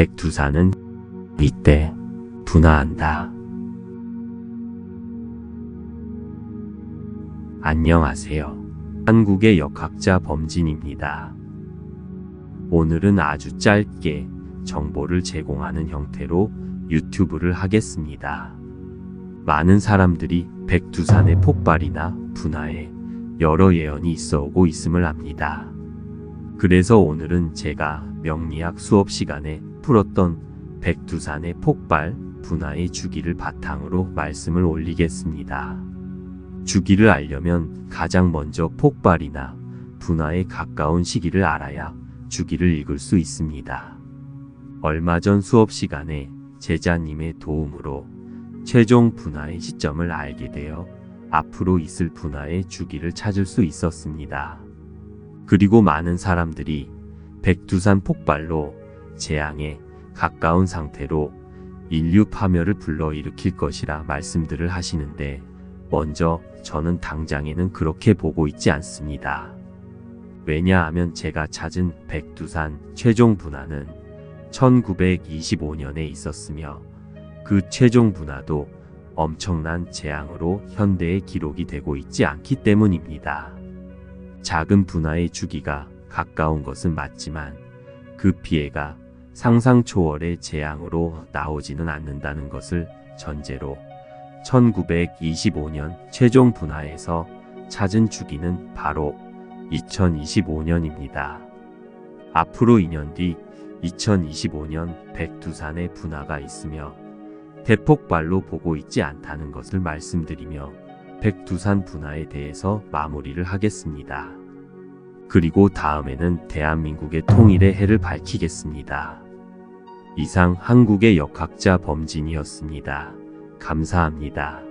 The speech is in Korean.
백두산은 이때 분화한다. 안녕하세요. 한국의 역학자 범진입니다. 오늘은 아주 짧게 정보를 제공하는 형태로 유튜브를 하겠습니다. 많은 사람들이 백두산의 폭발이나 분화에 여러 예언이 있어 오고 있음을 압니다. 그래서 오늘은 제가 명리학 수업 시간에 풀었던 백두산의 폭발, 분화의 주기를 바탕으로 말씀을 올리겠습니다. 주기를 알려면 가장 먼저 폭발이나 분화에 가까운 시기를 알아야 주기를 읽을 수 있습니다. 얼마 전 수업 시간에 제자님의 도움으로 최종 분화의 시점을 알게 되어 앞으로 있을 분화의 주기를 찾을 수 있었습니다. 그리고 많은 사람들이 백두산 폭발로 재앙에 가까운 상태로 인류 파멸을 불러일으킬 것이라 말씀들을 하시는데 먼저 저는 당장에는 그렇게 보고 있지 않습니다. 왜냐하면 제가 찾은 백두산 최종 분화는 1925년에 있었으며 그 최종 분화도 엄청난 재앙으로 현대에 기록이 되고 있지 않기 때문입니다. 작은 분화의 주기가 가까운 것은 맞지만 그 피해가 상상 초월의 재앙으로 나오지는 않는다는 것을 전제로 1925년 최종 분화에서 찾은 주기는 바로 2025년입니다. 앞으로 2년 뒤 2025년 백두산의 분화가 있으며 대폭발로 보고 있지 않다는 것을 말씀드리며 백두산 분화에 대해서 마무리를 하겠습니다. 그리고 다음에는 대한민국의 통일의 해를 밝히겠습니다. 이상 한국의 역학자 범진이었습니다. 감사합니다.